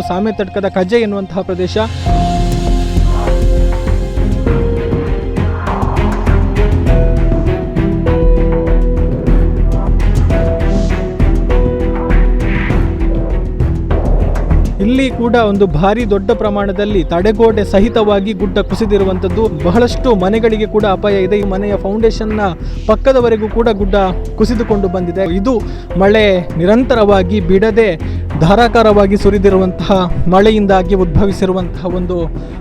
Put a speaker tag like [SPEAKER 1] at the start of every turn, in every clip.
[SPEAKER 1] ಸಾಮೆ ತಟ್ಕದ ಕಜೆ ಎನ್ನುವಂತಹ ಪ್ರದೇಶ. ಇಲ್ಲಿ ಕೂಡ ಒಂದು ಭಾರಿ ದೊಡ್ಡ ಪ್ರಮಾಣದಲ್ಲಿ ತಡೆಗೋಡೆ ಸಹಿತವಾಗಿ ಗುಡ್ಡ ಕುಸಿದಿರುವಂತದ್ದು ಬಹಳಷ್ಟು ಮನೆಗಳಿಗೆ ಕೂಡ ಅಪಾಯ ಇದೆ. ಈ ಮನೆಯ ಫೌಂಡೇಶನ್ನ ಪಕ್ಕದವರೆಗೂ ಕೂಡ ಗುಡ್ಡ ಕುಸಿದುಕೊಂಡು ಬಂದಿದೆ. ಇದು ಮಳೆ ನಿರಂತರವಾಗಿ ಬಿಡದೆ ಧಾರಾಕಾರವಾಗಿ ಸುರಿದಿರುವಂತಹ ಮಳೆಯಿಂದಾಗಿ ಉದ್ಭವಿಸಿರುವಂತಹ ಒಂದು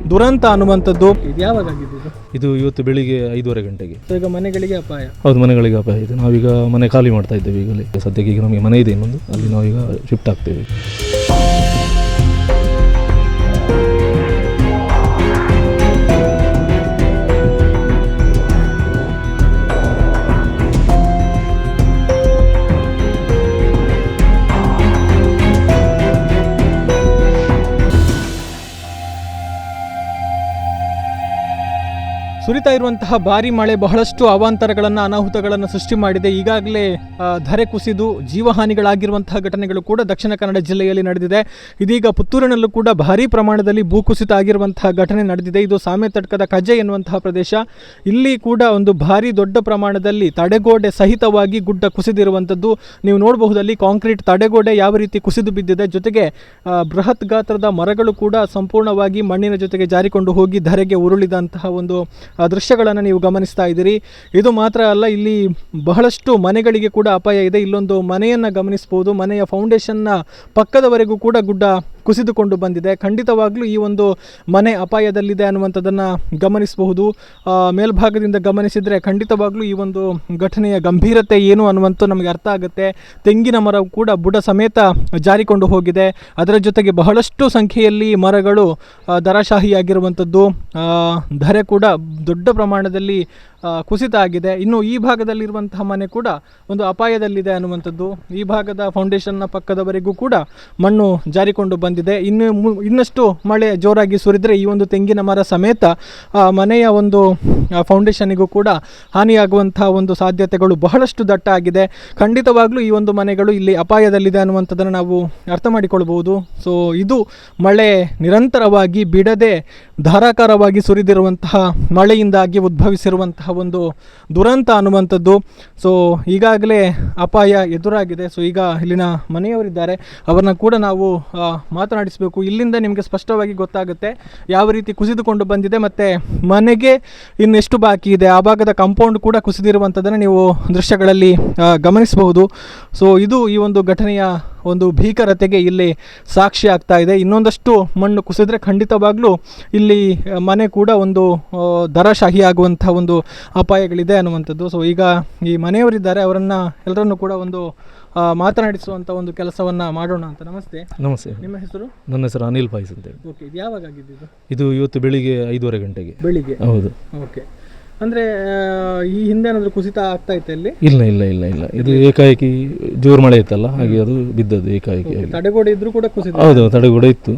[SPEAKER 1] ದುರಂತ ಅನ್ನುವಂಥದ್ದು. ಇದು ಇದು?
[SPEAKER 2] ಇದು ಇವತ್ತು ಬೆಳಿಗ್ಗೆ ಐದೂವರೆ ಗಂಟೆಗೆ.
[SPEAKER 1] ಸೊ ಈಗ ಮನೆಗಳಿಗೆ ಅಪಾಯ?
[SPEAKER 2] ಹೌದು ಮನೆಗಳಿಗೆ ಅಪಾಯ ಇದೆ. ನಾವೀಗ ಮನೆ ಖಾಲಿ ಮಾಡ್ತಾ ಇದ್ದೇವೆ ಈಗಲೇ. ಸದ್ಯಕ್ಕೆ ಈಗ ನಮಗೆ ಮನೆ ಇದೆ ಇನ್ನೊಂದು. ಅಲ್ಲಿ ನಾವೀಗ ಶಿಫ್ಟ್ ಆಗ್ತೇವೆ.
[SPEAKER 1] ಸುರಿತಾ ಇರುವಂತಹ ಭಾರಿ ಮಳೆ ಬಹಳಷ್ಟು ಅವಾಂತರಗಳನ್ನು, ಅನಾಹುತಗಳನ್ನು ಸೃಷ್ಟಿ ಮಾಡಿದೆ. ಈಗಾಗಲೇ ಧರೆ ಕುಸಿದು ಜೀವಹಾನಿಗಳಾಗಿರುವಂತಹ ಘಟನೆಗಳು ಕೂಡ ದಕ್ಷಿಣ ಕನ್ನಡ ಜಿಲ್ಲೆಯಲ್ಲಿ ನಡೆದಿದೆ. ಇದೀಗ ಪುತ್ತೂರಿನಲ್ಲೂ ಕೂಡ ಭಾರಿ ಪ್ರಮಾಣದಲ್ಲಿ ಭೂಕುಸಿತ ಆಗಿರುವಂತಹ ಘಟನೆ ನಡೆದಿದೆ. ಇದು ಸಾಮೆ ತಟ್ಕದ ಕಜೆ ಎನ್ನುವಂತಹ ಪ್ರದೇಶ. ಇಲ್ಲಿ ಕೂಡ ಒಂದು ಭಾರಿ ದೊಡ್ಡ ಪ್ರಮಾಣದಲ್ಲಿ ತಡೆಗೋಡೆ ಸಹಿತವಾಗಿ ಗುಡ್ಡ ಕುಸಿದಿರುವಂಥದ್ದು. ನೀವು ನೋಡಬಹುದಲ್ಲಿ ಕಾಂಕ್ರೀಟ್ ತಡೆಗೋಡೆ ಯಾವ ರೀತಿ ಕುಸಿದು ಬಿದ್ದಿದೆ. ಜೊತೆಗೆ ಬೃಹತ್ ಗಾತ್ರದ ಮರಗಳು ಕೂಡ ಸಂಪೂರ್ಣವಾಗಿ ಮಣ್ಣಿನ ಜೊತೆಗೆ ಜಾರಿಕೊಂಡು ಹೋಗಿ ಧರೆಗೆ ಉರುಳಿದಂತಹ ಒಂದು ದೃಶ್ಯಗಳನ್ನು ನೀವು ಗಮನಿಸ್ತಾ ಇದ್ದೀರಿ. ಇದು ಮಾತ್ರ ಅಲ್ಲ, ಇಲ್ಲಿ ಬಹಳಷ್ಟು ಮನೆಗಳಿಗೆ ಕೂಡ ಅಪಾಯ ಇದೆ. ಇಲ್ಲೊಂದು ಮನೆಯನ್ನು ಗಮನಿಸ್ಬೋದು. ಮನೆಯ ಫೌಂಡೇಶನ್ನ ಪಕ್ಕದವರೆಗೂ ಕೂಡ ಗುಡ್ಡ ಕುಸಿದುಕೊಂಡು ಬಂದಿದೆ. ಖಂಡಿತವಾಗ್ಲೂ ಈ ಒಂದು ಮನೆ ಅಪಾಯದಲ್ಲಿದೆ ಅನ್ನುವಂಥದ್ದನ್ನು ಗಮನಿಸಬಹುದು. ಮೇಲ್ಭಾಗದಿಂದ ಗಮನಿಸಿದರೆ ಖಂಡಿತವಾಗ್ಲೂ ಈ ಒಂದು ಘಟನೆಯ ಗಂಭೀರತೆ ಏನು ಅನ್ನುವಂಥ ನಮಗೆ ಅರ್ಥ ಆಗುತ್ತೆ. ತೆಂಗಿನ ಮರ ಕೂಡ ಬುಡ ಸಮೇತ ಜಾರಿಕೊಂಡು ಹೋಗಿದೆ. ಅದರ ಜೊತೆಗೆ ಬಹಳಷ್ಟು ಸಂಖ್ಯೆಯಲ್ಲಿ ಮರಗಳು ದರಶಾಹಿಯಾಗಿರುವಂಥದ್ದು ಧರೆ ಕೂಡ ದೊಡ್ಡ ಪ್ರಮಾಣದಲ್ಲಿ ಕುಸಿತ ಆಗಿದೆ. ಇನ್ನು ಈ ಭಾಗದಲ್ಲಿರುವಂತಹ ಮನೆ ಕೂಡ ಒಂದು ಅಪಾಯದಲ್ಲಿದೆ ಅನ್ನುವಂಥದ್ದು. ಈ ಭಾಗದ ಫೌಂಡೇಶನ್ನ ಪಕ್ಕದವರೆಗೂ ಕೂಡ ಮಣ್ಣು ಜಾರಿಕೊಂಡು ಬಂದಿದೆ. ಇನ್ನು ಇನ್ನಷ್ಟು ಮಳೆ ಜೋರಾಗಿ ಸುರಿದರೆ ಈ ಒಂದು ತೆಂಗಿನ ಮರ ಸಮೇತ ಮನೆಯ ಒಂದು ಫೌಂಡೇಶನಿಗೂ ಕೂಡ ಹಾನಿಯಾಗುವಂತಹ ಒಂದು ಸಾಧ್ಯತೆಗಳು ಬಹಳಷ್ಟು ದಟ್ಟ ಆಗಿದೆ. ಖಂಡಿತವಾಗ್ಲೂ ಈ ಒಂದು ಮನೆಗಳು ಇಲ್ಲಿ ಅಪಾಯದಲ್ಲಿದೆ ಅನ್ನುವಂಥದ್ದನ್ನು ನಾವು ಅರ್ಥ ಮಾಡಿಕೊಳ್ಬಹುದು. ಸೊ ಇದು ಮಳೆ ನಿರಂತರವಾಗಿ ಬಿಡದೆ ಧಾರಾಕಾರವಾಗಿ ಸುರಿದಿರುವಂತಹ ಮಳೆಯಿಂದಾಗಿ ಉದ್ಭವಿಸಿರುವಂತಹ ಒಂದು ದುರಂತ ಅನ್ನುವಂಥದ್ದು. ಸೊ ಈಗಾಗಲೇ ಅಪಾಯ ಎದುರಾಗಿದೆ. ಸೊ ಈಗ ಇಲ್ಲಿನ ಮನೆಯವರಿದ್ದಾರೆ. ಅವರನ್ನ ಕೂಡ ನಾವು ಮಾತನಾಡಿಸಬೇಕು. ಇಲ್ಲಿಂದ ನಿಮಗೆ ಸ್ಪಷ್ಟವಾಗಿ ಗೊತ್ತಾಗುತ್ತೆ ಯಾವ ರೀತಿ ಕುಸಿದುಕೊಂಡು ಬಂದಿದೆ ಮತ್ತು ಮನೆಗೆ ಇನ್ನೆಷ್ಟು ಬಾಕಿ ಇದೆ. ಆ ಭಾಗದ ಕಾಂಪೌಂಡ್ ಕೂಡ ಕುಸಿದಿರುವಂಥದ್ದನ್ನು ನೀವು ದೃಶ್ಯಗಳಲ್ಲಿ ಗಮನಿಸಬಹುದು. ಸೊ ಇದು ಈ ಒಂದು ಘಟನೆಯ ಒಂದು ಭೀಕರತೆಗೆ ಇಲ್ಲಿ ಸಾಕ್ಷಿ ಆಗ್ತಾ ಇದೆ. ಇನ್ನೊಂದಷ್ಟು ಮಣ್ಣು ಕುಸಿದ್ರೆ ಖಂಡಿತವಾಗ್ಲೂ ಇಲ್ಲಿ ಮನೆ ಕೂಡ ಒಂದು ದರಶಾಹಿ ಆಗುವಂಥ ಒಂದು ಅಪಾಯಗಳಿದೆ ಅನ್ನುವಂಥದ್ದು. ಸೊ ಈಗ ಈ ಮನೆಯವರಿದ್ದಾರೆ ಅವರನ್ನು ಎಲ್ಲರನ್ನು ಕೂಡ ಒಂದು ಮಾತನಾಡಿಸುವಂತ ಮಾತನಾಡಿಸುವಂಥ ಒಂದು ಕೆಲಸವನ್ನು ಮಾಡೋಣ ಅಂತ. ನಮಸ್ತೆ.
[SPEAKER 2] ನಮಸ್ತೆ.
[SPEAKER 1] ನಿಮ್ಮ ಹೆಸರು?
[SPEAKER 2] ನನ್ನ ಹೆಸರು ಅನಿಲ್ ಪಾಯ್ಸ್ ಅಂತೇಳಿ
[SPEAKER 1] ಓಕೆ ಇದು ಯಾವಾಗ ಆಗಿದ್ದು
[SPEAKER 2] ಇದು? ಇವತ್ತು ಬೆಳಿಗ್ಗೆ ಐದೂವರೆ ಗಂಟೆಗೆ.
[SPEAKER 1] ಬೆಳಿಗ್ಗೆ?
[SPEAKER 2] ಹೌದು.
[SPEAKER 1] ಓಕೆ ಅಂದರೆ ಈ ಹಿಂದೆ ಏನಾದರೂ ಕುಸಿತ ಆಗ್ತಾ ಇತ್ತು ಅಲ್ಲಿ
[SPEAKER 2] ಇಲ್ಲ ಇಲ್ಲ ಇಲ್ಲ ಇಲ್ಲ. ಇದು ಏಕಾಏಕಿ ಜೋರು ಮಳೆ ಇತ್ತಲ್ಲ ಹಾಗೆ ಅದು ಬಿದ್ದದ್ದು ಏಕಾಏಕಿ
[SPEAKER 1] ತಡೆಗೋಡೆ ಇದ್ರೂ ಕೂಡ ಕುಸಿತ
[SPEAKER 2] ಹೌದು ತಡೆಗೋಡೆ ಇತ್ತು.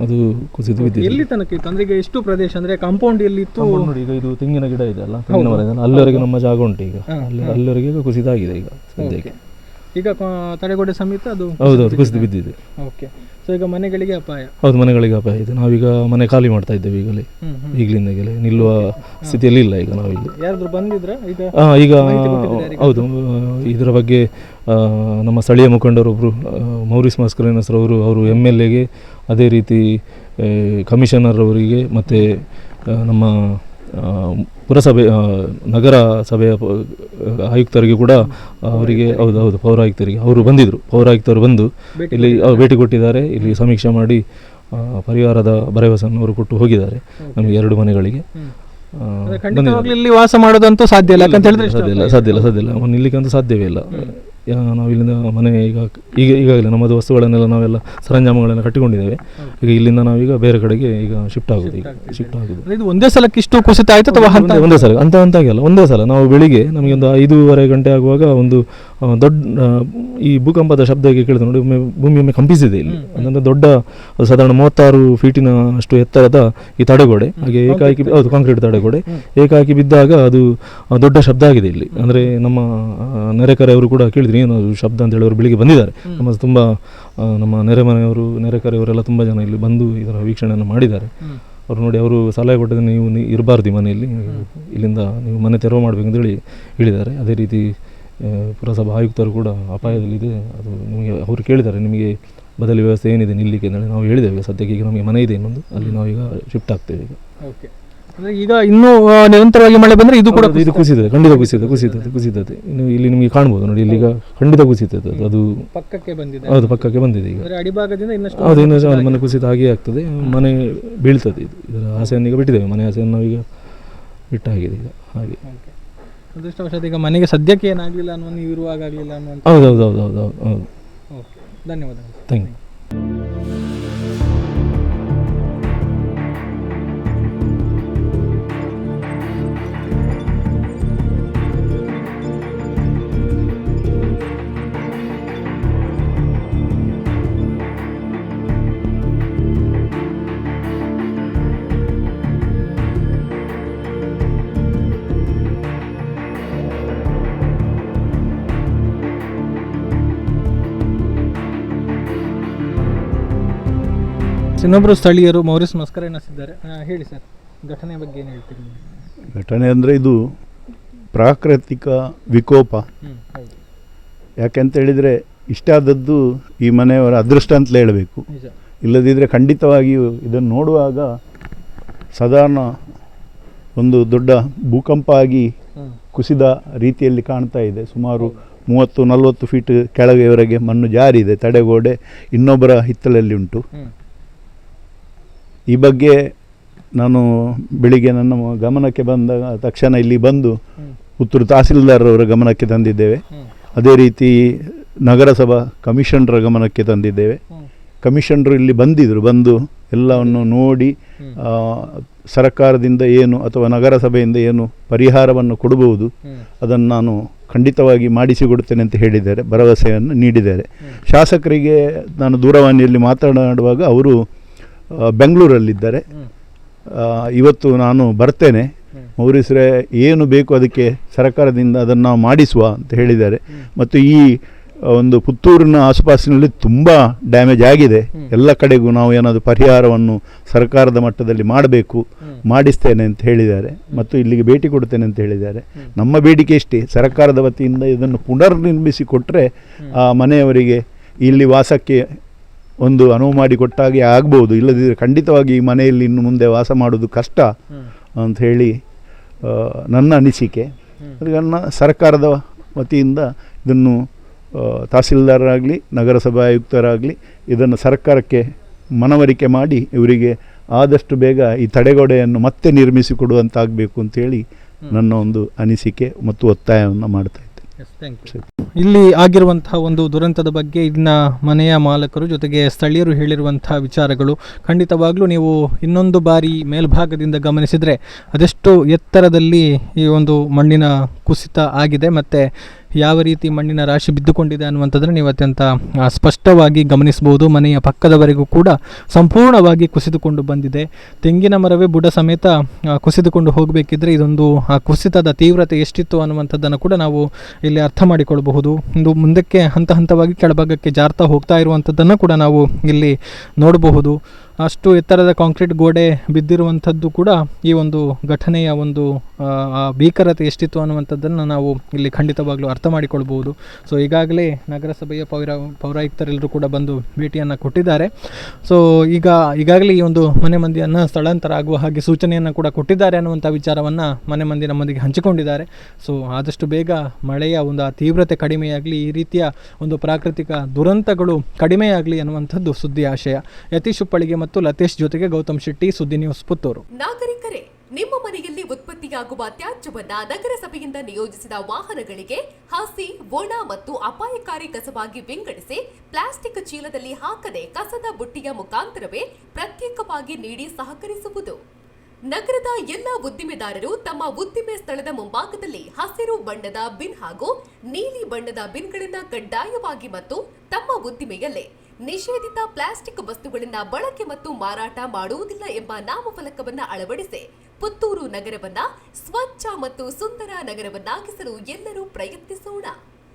[SPEAKER 2] ಅದು ಕುಸಿದು ಬಿದ್ದಿದೆ
[SPEAKER 1] ಎಲ್ಲಿ ತನಕ ಇತ್ತು? ಅಂದ್ರೆ ಈಗ ಎಷ್ಟು ಪ್ರದೇಶ? ಅಂದ್ರೆ ಕಾಂಪೌಂಡ್ ಎಲ್ಲಿ ಇತ್ತು?
[SPEAKER 2] ನೋಡಿ ಈಗ ಇದು ತೆಂಗಿನ ಗಿಡ ಇದೆ ಅಲ್ಲ ತೆಂಗಿನ ಮರ ಅಲ್ಲಿವರೆಗೆ ನಮ್ಮ ಜಾಗ ಉಂಟು ಈಗ. ಅಲ್ಲಿ ಅಲ್ಲಿವರೆಗೆ ಕುಸಿತ ಆಗಿದೆ ಈಗ ಸದ್ಯಕ್ಕೆ.
[SPEAKER 1] ಈಗ ತಡೆಗೋಡೆ ಸಮೇತ ಅದು
[SPEAKER 2] ಹೌದು ಹೌದು ಕುಸಿದು ಬಿದ್ದಿದೆ.
[SPEAKER 1] ಓಕೆ. ಸೊ ಈಗ ಮನೆಗಳಿಗೆ ಅಪಾಯ?
[SPEAKER 2] ಹೌದು ಮನೆಗಳಿಗೆ ಅಪಾಯ ಇದೆ. ನಾವೀಗ ಮನೆ ಖಾಲಿ ಮಾಡ್ತಾ ಇದ್ದೇವೆ ಈಗಲೇ.
[SPEAKER 1] ಈಗಲಿಂದ ಹ್ಮ್.
[SPEAKER 2] ಈಗಲಿಂದಲೇ ನಿಲ್ಲುವ ಸ್ಥಿತಿಯಲ್ಲಿ ಇಲ್ಲ ಈಗ ನಾವಿಲ್ಲಿ.
[SPEAKER 1] ಯಾರಾದರೂ ಬಂದಿದ್ರೆ? ಈಗ
[SPEAKER 2] ಆ, ಈಗ ಹೌದು. ಇದರ ಬಗ್ಗೆ ನಮ್ಮ ಸ್ಥಳೀಯ ಮುಖಂಡರೊಬ್ಬರು ಮೌರಿಸ್ ಮಾಸ್ಕರೇನ ಸರ್ ಅವರು ಅವರು ಎಂ ಎಲ್ ಎಗೆ ಅದೇ ರೀತಿ ಕಮಿಷನರ್ ಅವರಿಗೆ ಮತ್ತು ನಮ್ಮ ಪುರಸಭೆ ನಗರ ಸಭೆಯ ಆಯುಕ್ತರಿಗೆ ಕೂಡ ಅವರಿಗೆ ಹೌದು ಹೌದು ಪೌರಾಯುಕ್ತರಿಗೆ ಅವರು ಬಂದಿದ್ದರು ಪೌರಾಯುಕ್ತರು ಬಂದು ಇಲ್ಲಿ ಭೇಟಿ ಕೊಟ್ಟಿದ್ದಾರೆ. ಇಲ್ಲಿ ಸಮೀಕ್ಷೆ ಮಾಡಿ ಪರಿವಾರದ ಪರಿಹಾರದ ಭರವಸೆಯನ್ನು ಅವರು ಕೊಟ್ಟು ಹೋಗಿದ್ದಾರೆ ನಮಗೆ ಎರಡು ಮನೆಗಳಿಗೆ.
[SPEAKER 1] ಇಲ್ಲಿ ವಾಸ ಮಾಡೋದಂತೂ ಸಾಧ್ಯ ಇಲ್ಲ
[SPEAKER 2] ಸಾಧ್ಯ ಇಲ್ಲ ಸಾಧ್ಯ ಇಲ್ಲ ನಿಲ್ಲಿಕ್ಕಂತೂ ಸಾಧ್ಯವೇ ಇಲ್ಲ. ನಾವು ಇಲ್ಲಿಂದ ಮನೆ ಈಗ ಈಗ ಈಗಾಗಲೇ ನಮ್ಮದು ವಸ್ತುಗಳನ್ನೆಲ್ಲ ನಾವೆಲ್ಲ ಸರಂಜಾಮಗಳನ್ನ ಕಟ್ಟಿಕೊಂಡಿದ್ದೇವೆ. ಈಗ ಇಲ್ಲಿಂದ ನಾವೀಗ ಬೇರೆ ಕಡೆಗೆ ಈಗ ಶಿಫ್ಟ್ ಆಗೋದು ಈಗ ಶಿಫ್ಟ್ ಆಗುದು.
[SPEAKER 1] ಇದು ಒಂದೇ ಸಲಕ್ಕೆ ಇಷ್ಟು ಕುಸಿತ ಆಯಿತು ಅಥವಾ
[SPEAKER 2] ಒಂದೇ ಸಲ ಅಂತ ಅಂತಾಗಿಲ್ಲ ಒಂದೇ ಸಲ. ನಾವು ಬೆಳಿಗ್ಗೆ ನಮಗೆ ಒಂದು ಐದೂವರೆ ಗಂಟೆ ಆಗುವಾಗ ಒಂದು ದೊಡ್ಡ ಈ ಭೂಕಂಪದ ಶಬ್ದ ಹೇಗೆ ಕೇಳಿದ ನೋಡಿ ಒಮ್ಮೆ ಭೂಮಿ ಒಮ್ಮೆ ಕಂಪಿಸಿದೆ ಇಲ್ಲಿ. ಅಂದರೆ ದೊಡ್ಡ ಸಾಧಾರಣ ಮೂವತ್ತಾರು ಫೀಟಿನ ಅಷ್ಟು ಎತ್ತರದ ಈ ತಡೆಗೋಡೆ ಹಾಗೆ ಏಕಾಕಿ ಹೌದು ಕಾಂಕ್ರೀಟ್ ತಡೆಗೋಡೆ. ಏಕಾಕಿ ಬಿದ್ದಾಗ ಅದು ದೊಡ್ಡ ಶಬ್ದ ಆಗಿದೆ ಇಲ್ಲಿ. ಅಂದರೆ ನಮ್ಮ ನೆರೆಕರೆ ನೆರೆಕರೆಯವರು ಕೂಡ ಕೇಳಿದ್ರು ಏನು ಅದು ಶಬ್ದ ಅಂತ ಹೇಳಿ ಅವರು ಬೆಳಿಗ್ಗೆ ಬಂದಿದ್ದಾರೆ. ನಮ್ಮ ತುಂಬ ನಮ್ಮ ನೆರೆಮನೆಯವರು ನೆರೆಕರೆಯವರೆಲ್ಲ ತುಂಬ ಜನ ಇಲ್ಲಿ ಬಂದು ಇದರ ವೀಕ್ಷಣೆಯನ್ನು ಮಾಡಿದ್ದಾರೆ. ಅವರು ನೋಡಿ ಅವರು ಸಲಹೆ ಕೊಟ್ಟದ್ದು ನೀವು ನೀ ಇರಬಾರ್ದು ಮನೆಯಲ್ಲಿ. ಇಲ್ಲಿಂದ ನೀವು ಮನೆ ತೆರವು ಮಾಡಬೇಕು ಅಂತೇಳಿ ಹೇಳಿದ್ದಾರೆ. ಅದೇ ರೀತಿ ಪುರಸಭಾ ಆಯುಕ್ತರು ಕೂಡ ಅಪಾಯದಲ್ಲಿದೆ. ಅದು ನಿಮಗೆ ಅವರು ಕೇಳಿದ್ದಾರೆ ನಿಮಗೆ ಬದಲಿ ವ್ಯವಸ್ಥೆ ಏನಿದೆ ನಿಲ್ಲಿಕ್ಕೆ ಅಂತೇಳಿ ನಾವು ಹೇಳಿದ್ದೇವೆ. ಸದ್ಯಕ್ಕೆ ಈಗ ನಮಗೆ ಮನೆ ಇದೆ ಇನ್ನೊಂದು ಅಲ್ಲಿ ನಾವೀಗ ಶಿಫ್ಟ್ ಆಗ್ತೇವೆ ಈಗ.
[SPEAKER 1] ಓಕೆ. ಅಂದರೆ ಈಗ ಇನ್ನೂ ನಿರಂತರವಾಗಿ ಮಳೆ ಬಂದರೆ ಇದು ಕೂಡ
[SPEAKER 2] ಇದು ಕುಸಿತದೆ ಖಂಡಿತ ಕುಸಿತದೆ ಕುಸಿತದೆ ಕುಸಿತದೆ. ಇನ್ನು ಇಲ್ಲಿ ನಿಮಗೆ ಕಾಣ್ಬೋದು ನೋಡಿ ಇಲ್ಲಿಗ ಖಂಡಿತ ಕುಸಿತದೆ ಅದು
[SPEAKER 1] ಪಕ್ಕಕ್ಕೆ ಬಂದಿದೆ.
[SPEAKER 2] ಹೌದು ಪಕ್ಕಕ್ಕೆ ಬಂದಿದೆ ಈಗ.
[SPEAKER 1] ಅಡಿಭಾಗದಿಂದ ಇನ್ನಷ್ಟು
[SPEAKER 2] ಹೌದು ಇನ್ನು ಸಹ ಮನೆ ಕುಸಿತ ಹಾಗೆ ಆಗ್ತದೆ ಮನೆ ಬೀಳ್ತದೆ ಇದು. ಇದರ ಆಸೆಯನ್ನು ಈಗ ಬಿಟ್ಟಿದ್ದೇವೆ ಮನೆ ಆಸೆಯನ್ನು ನಾವೀಗ ಬಿಟ್ಟಾಗಿದೆ ಈಗ ಹಾಗೆ.
[SPEAKER 1] ಅದೃಷ್ಟವಶಾತ್ ಈಗ ಮನೆಗೆ ಸದ್ಯಕ್ಕೆ ಏನಾಗಲಿಲ್ಲ ಅನ್ನೋ ನೀವು ಇರುವಾಗ ಆಗಲಿಲ್ಲ ಅನ್ನುವಂಥ
[SPEAKER 2] ಹೌದು ಹೌದು. ಹೌದು ಹೌದು ಹೌದು ಹೌದು
[SPEAKER 1] ಓಕೆ ಧನ್ಯವಾದಗಳು.
[SPEAKER 2] ಥ್ಯಾಂಕ್ ಯು
[SPEAKER 1] ಇನ್ನೊಬ್ಬರು ಸ್ಥಳೀಯರು ಮೌರಿಸ್ ಮಸ್ಕರ್ ಎನ್ನಿಸಿದ್ದಾರೆ ಹೇಳಿ ಸರ್ ಘಟನೆ ಬಗ್ಗೆ ಏನು ಹೇಳ್ತೀರಿ
[SPEAKER 3] ಘಟನೆ ಅಂದರೆ ಇದು ಪ್ರಾಕೃತಿಕ ವಿಕೋಪ. ಯಾಕೆಂತ ಹೇಳಿದರೆ ಇಷ್ಟಾದದ್ದು ಈ ಮನೆಯವರ ಅದೃಷ್ಟ ಅಂತಲೇ ಹೇಳಬೇಕು. ಇಲ್ಲದಿದ್ದರೆ ಖಂಡಿತವಾಗಿಯೂ ಇದನ್ನು ನೋಡುವಾಗ ಸಾಧಾರಣ ಒಂದು ದೊಡ್ಡ ಭೂಕಂಪ ಆಗಿ ಕುಸಿದ ರೀತಿಯಲ್ಲಿ ಕಾಣ್ತಾ ಇದೆ. ಸುಮಾರು ಮೂವತ್ತು ನಲವತ್ತು ಫೀಟ್ ಕೆಳಗೆವರೆಗೆ ಮಣ್ಣು ಜಾರಿದೆ ತಡೆಗೋಡೆ ಇನ್ನೊಬ್ಬರ ಹಿತ್ತಲಲ್ಲಿ ಉಂಟು. ಈ ಬಗ್ಗೆ ನಾನು ಬೆಳಿಗ್ಗೆ ನನ್ನ ಗಮನಕ್ಕೆ ಬಂದ ತಕ್ಷಣ ಇಲ್ಲಿ ಬಂದು
[SPEAKER 1] ಉತ್ತರ
[SPEAKER 3] ಪುತ್ತೂರು ತಹಸೀಲ್ದಾರವರ ಗಮನಕ್ಕೆ ತಂದಿದ್ದೇವೆ. ಅದೇ ರೀತಿ ನಗರಸಭಾ ಕಮಿಷನರ ಗಮನಕ್ಕೆ ತಂದಿದ್ದೇವೆ. ಕಮಿಷನರು ಇಲ್ಲಿ ಬಂದಿದ್ದರು ಬಂದು ಎಲ್ಲವನ್ನು ನೋಡಿ ಸರ್ಕಾರದಿಂದ ಏನು ಅಥವಾ ನಗರಸಭೆಯಿಂದ ಏನು ಪರಿಹಾರವನ್ನು ಕೊಡಬಹುದು ಅದನ್ನು ನಾನು ಖಂಡಿತವಾಗಿ ಮಾಡಿಸಿಕೊಡುತ್ತೇನೆ ಅಂತ ಹೇಳಿದ್ದಾರೆ ಭರವಸೆಯನ್ನು ನೀಡಿದ್ದಾರೆ. ಶಾಸಕರಿಗೆ ನಾನು ದೂರವಾಣಿಯಲ್ಲಿ ಮಾತನಾಡುವಾಗ ಅವರು ಬೆಂಗಳೂರಲ್ಲಿದ್ದಾರೆ. ಇವತ್ತು ನಾನು ಬರ್ತೇನೆ. ಮೌರಿಸ್ರೆ ಏನು ಬೇಕು ಅದಕ್ಕೆ ಸರ್ಕಾರದಿಂದ ಅದನ್ನು ನಾವು ಮಾಡಿಸುವ ಅಂತ ಹೇಳಿದ್ದಾರೆ. ಮತ್ತು ಈ ಒಂದು ಪುತ್ತೂರಿನ ಆಸುಪಾಸಿನಲ್ಲಿ ತುಂಬ ಡ್ಯಾಮೇಜ್ ಆಗಿದೆ. ಎಲ್ಲ ಕಡೆಗೂ ನಾವು ಏನಾದರೂ ಪರಿಹಾರವನ್ನು ಸರ್ಕಾರದ ಮಟ್ಟದಲ್ಲಿ ಮಾಡಬೇಕು. ಮಾಡಿಸ್ತೇನೆ ಅಂತ ಹೇಳಿದ್ದಾರೆ. ಮತ್ತು ಇಲ್ಲಿಗೆ ಭೇಟಿ ಕೊಡ್ತೇನೆ ಅಂತ ಹೇಳಿದ್ದಾರೆ. ನಮ್ಮ ಬೇಡಿಕೆ ಇಷ್ಟೇ. ಸರ್ಕಾರದ ವತಿಯಿಂದ ಇದನ್ನು ಪುನರ್ನಿರ್ಮಿಸಿ ಕೊಟ್ಟರೆ ಆ ಮನೆಯವರಿಗೆ ಇಲ್ಲಿ ವಾಸಕ್ಕೆ ಒಂದು ಅನುವು ಮಾಡಿಕೊಟ್ಟಾಗೆ ಆಗ್ಬೋದು. ಇಲ್ಲದಿದ್ದರೆ ಖಂಡಿತವಾಗಿ ಈ ಮನೆಯಲ್ಲಿ ಇನ್ನು ಮುಂದೆ ವಾಸ ಮಾಡೋದು ಕಷ್ಟ ಅಂತ ಹೇಳಿ ನನ್ನ ಅನಿಸಿಕೆ. ನನ್ನ ಸರ್ಕಾರದ ವತಿಯಿಂದ ಇದನ್ನು ತಹಸೀಲ್ದಾರರಾಗಲಿ ನಗರಸಭಾ ಆಯುಕ್ತರಾಗಲಿ ಇದನ್ನು ಸರ್ಕಾರಕ್ಕೆ ಮನವರಿಕೆ ಮಾಡಿ ಇವರಿಗೆ ಆದಷ್ಟು ಬೇಗ ಈ ತಡೆಗೋಡೆಯನ್ನು ಮತ್ತೆ ನಿರ್ಮಿಸಿಕೊಡುವಂತಾಗಬೇಕು ಅಂತೇಳಿ ನನ್ನ ಒಂದು ಅನಿಸಿಕೆ ಮತ್ತು ಒತ್ತಾಯವನ್ನು ಮಾಡ್ತಾ
[SPEAKER 1] ಇಲ್ಲಿ ಆಗಿರುವಂತಹ ಒಂದು ದುರಂತದ ಬಗ್ಗೆ ಇಲ್ಲಿನ ಮನೆಯ ಮಾಲಕರು ಜೊತೆಗೆ ಸ್ಥಳೀಯರು ಹೇಳಿರುವಂತಹ ವಿಚಾರಗಳು ಖಂಡಿತವಾಗ್ಲೂ ನೀವು ಇನ್ನೊಂದು ಬಾರಿ ಮೇಲ್ಭಾಗದಿಂದ ಗಮನಿಸಿದರೆ ಅದೆಷ್ಟು ಎತ್ತರದಲ್ಲಿ ಈ ಒಂದು ಮಣ್ಣಿನ ಕುಸಿತ ಆಗಿದೆ, ಮತ್ತು ಯಾವ ರೀತಿ ಮಣ್ಣಿನ ರಾಶಿ ಬಿದ್ದುಕೊಂಡಿದೆ ಅನ್ನುವಂಥದ್ದನ್ನು ನೀವು ಅತ್ಯಂತ ಸ್ಪಷ್ಟವಾಗಿ ಗಮನಿಸಬಹುದು. ಮನೆಯ ಪಕ್ಕದವರೆಗೂ ಕೂಡ ಸಂಪೂರ್ಣವಾಗಿ ಕುಸಿದುಕೊಂಡು ಬಂದಿದೆ. ತೆಂಗಿನ ಮರವೇ ಬುಡ ಸಮೇತ ಕುಸಿದುಕೊಂಡು ಹೋಗಬೇಕಿದ್ರೆ ಇದೊಂದು ಕುಸಿತದ ತೀವ್ರತೆ ಎಷ್ಟಿತ್ತು ಅನ್ನುವಂಥದ್ದನ್ನು ಕೂಡ ನಾವು ಇಲ್ಲಿ ಅರ್ಥ ಮಾಡಿಕೊಳ್ಳಬಹುದು. ಒಂದು ಮುಂದಕ್ಕೆ ಹಂತ ಹಂತವಾಗಿ ಕೆಳಭಾಗಕ್ಕೆ ಜಾರ್ತಾ ಹೋಗ್ತಾ ಇರುವಂಥದ್ದನ್ನು ಕೂಡ ನಾವು ಇಲ್ಲಿ ನೋಡಬಹುದು. ಅಷ್ಟು ಎತ್ತರದ ಕಾಂಕ್ರೀಟ್ ಗೋಡೆ ಬಿದ್ದಿರುವಂಥದ್ದು ಕೂಡ ಈ ಒಂದು ಘಟನೆಯ ಒಂದು ಭೀಕರತೆ ಎಷ್ಟಿತ್ತು ಅನ್ನುವಂಥದ್ದನ್ನು ನಾವು ಇಲ್ಲಿ ಖಂಡಿತವಾಗ್ಲೂ ಅರ್ಥ ಮಾಡಿಕೊಳ್ಬೋದು ಸೊ ಈಗಾಗಲೇ ನಗರಸಭೆಯ ಪೌರ, ಪೌರಾಯುಕ್ತರೆಲ್ಲರೂ ಕೂಡ ಬಂದು ಭೇಟಿಯನ್ನು ಕೊಟ್ಟಿದ್ದಾರೆ. ಸೊ ಈಗ, ಈಗಾಗಲೇ ಈ ಒಂದು ಮನೆ ಮಂದಿಯನ್ನು ಸ್ಥಳಾಂತರ ಆಗುವ ಹಾಗೆ ಸೂಚನೆಯನ್ನು ಕೂಡ ಕೊಟ್ಟಿದ್ದಾರೆ ಅನ್ನುವಂಥ ವಿಚಾರವನ್ನು ಮನೆ ಮಂದಿ ನಮ್ಮೊಂದಿಗೆ ಹಂಚಿಕೊಂಡಿದ್ದಾರೆ. ಸೊ ಆದಷ್ಟು ಬೇಗ ಮಳೆಯ ಒಂದು, ಆ ತೀವ್ರತೆ ಕಡಿಮೆಯಾಗಲಿ, ಈ ರೀತಿಯ ಒಂದು ಪ್ರಾಕೃತಿಕ ದುರಂತಗಳು ಕಡಿಮೆಯಾಗಲಿ ಅನ್ನುವಂಥದ್ದು ಸುದ್ದಿ ಆಶಯ. ಯತೀಶ್ ಉಪ್ಪಳಿಗೆ ಮತ್ತು ಲತೇಶ್ ಜೊತೆಗೆ ಗೌತಮ್ ಶೆಟ್ಟಿ, ಸುದ್ದಿ ನ್ಯೂಸ್ ಪುತ್ತೂರು.
[SPEAKER 4] ನಾಗರಿಕರೇ, ನಿಮ್ಮ ಮನೆಯಲ್ಲಿ ಉತ್ಪತ್ತಿಯಾಗುವ ತ್ಯಾಜ್ಯವನ್ನ ನಗರಸಭೆಯಿಂದ ನಿಯೋಜಿಸಿದ ವಾಹನಗಳಿಗೆ ಹಸಿ, ಒಣ ಮತ್ತು ಅಪಾಯಕಾರಿ ಕಸವಾಗಿ ವಿಂಗಡಿಸಿ ಪ್ಲಾಸ್ಟಿಕ್ ಚೀಲದಲ್ಲಿ ಹಾಕದೆ ಕಸದ ಬುಟ್ಟಿಯ ಮುಖಾಂತರವೇ ಪ್ರತ್ಯೇಕವಾಗಿ ನೀಡಿ ಸಹಕರಿಸುವುದು. ನಗರದ ಎಲ್ಲ ಉದ್ದಿಮೆದಾರರು ತಮ್ಮ ಉದ್ದಿಮೆ ಸ್ಥಳದ ಮುಂಭಾಗದಲ್ಲಿ ಹಸಿರು ಬಣ್ಣದ ಬಿನ್ ಹಾಗೂ ನೀಲಿ ಬಣ್ಣದ ಬಿನ್ಗಳನ್ನು ಕಡ್ಡಾಯವಾಗಿ ಮತ್ತು ತಮ್ಮ ಉದ್ದಿಮೆಯಲ್ಲೇ ನಿಷೇಧಿತ ಪ್ಲಾಸ್ಟಿಕ್ ವಸ್ತುಗಳಿಂದ ಬಳಕೆ ಮತ್ತು ಮಾರಾಟ ಮಾಡುವುದಿಲ್ಲ ಎಂಬ ನಾಮಫಲಕವನ್ನ ಅಳವಡಿಸಿ ಪುತ್ತೂರು ನಗರವನ್ನ ಸ್ವಚ್ಛ ಮತ್ತು ಸುಂದರ ನಗರವನ್ನಾಗಿಸಲು ಎಲ್ಲರೂ ಪ್ರಯತ್ನಿಸೋಣ.